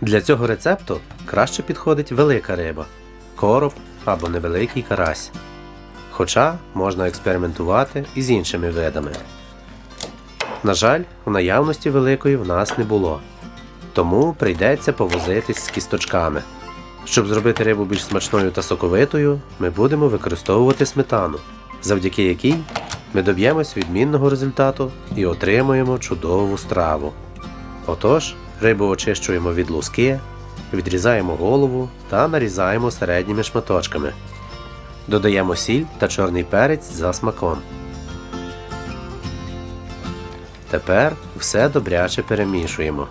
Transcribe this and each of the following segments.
Для цього рецепту краще підходить велика риба, короб або невеликий карась. Хоча можна експериментувати і з іншими видами. На жаль, у наявності великої в нас не було, тому прийдеться повозитись з кісточками. Щоб зробити рибу більш смачною та соковитою, ми будемо використовувати сметану, завдяки якій ми доб'ємось відмінного результату і отримуємо чудову страву. Отож, рибу очищуємо від луски, відрізаємо голову та нарізаємо середніми шматочками. Додаємо сіль та чорний перець за смаком. Тепер все добряче перемішуємо.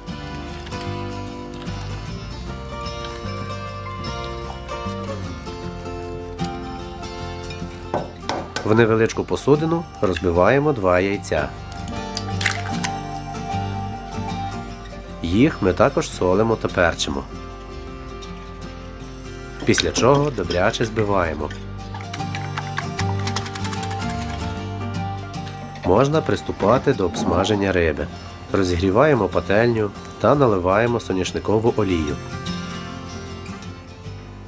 В невеличку посудину розбиваємо два яйця. Їх ми також солимо та перчимо. Після чого добряче збиваємо. Можна приступати до обсмаження риби. Розігріваємо пательню та наливаємо соняшникову олію.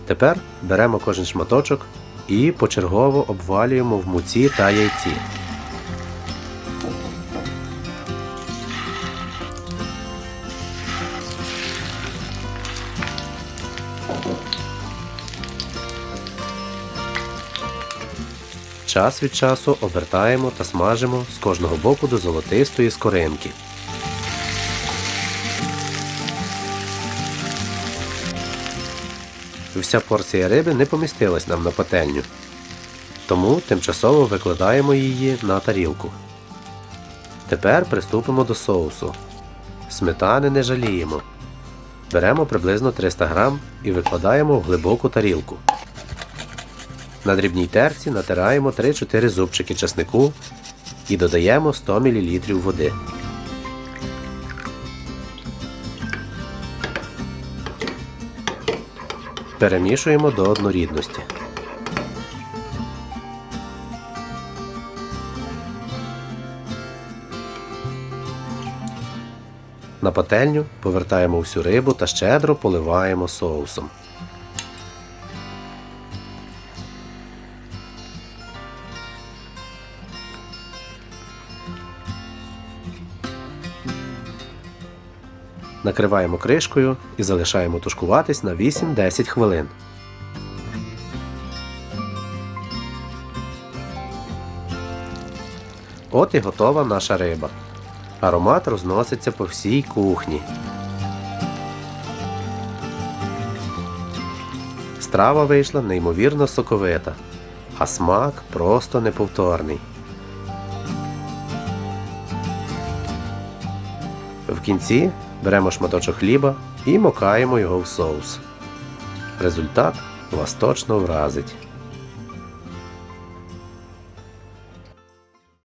Тепер беремо кожен шматочок і почергово обвалюємо в муці та яйці. Час від часу обертаємо та смажимо з кожного боку до золотистої скоринки. Вся порція риби не помістилась нам на пательню, тому тимчасово викладаємо її на тарілку. Тепер приступимо до соусу. Сметани не жаліємо. Беремо приблизно 300 грам і викладаємо в глибоку тарілку. На дрібній терці натираємо 3-4 зубчики чеснику і додаємо 100 мл води. Перемішуємо до однорідності. На пательню повертаємо всю рибу та щедро поливаємо соусом. Накриваємо кришкою і залишаємо тушкуватись на 8-10 хвилин. От і готова наша риба. Аромат розноситься по всій кухні. Страва вийшла неймовірно соковита, а смак просто неповторний. В кінці беремо шматочок хліба і мокаємо його в соус. Результат вас точно вразить.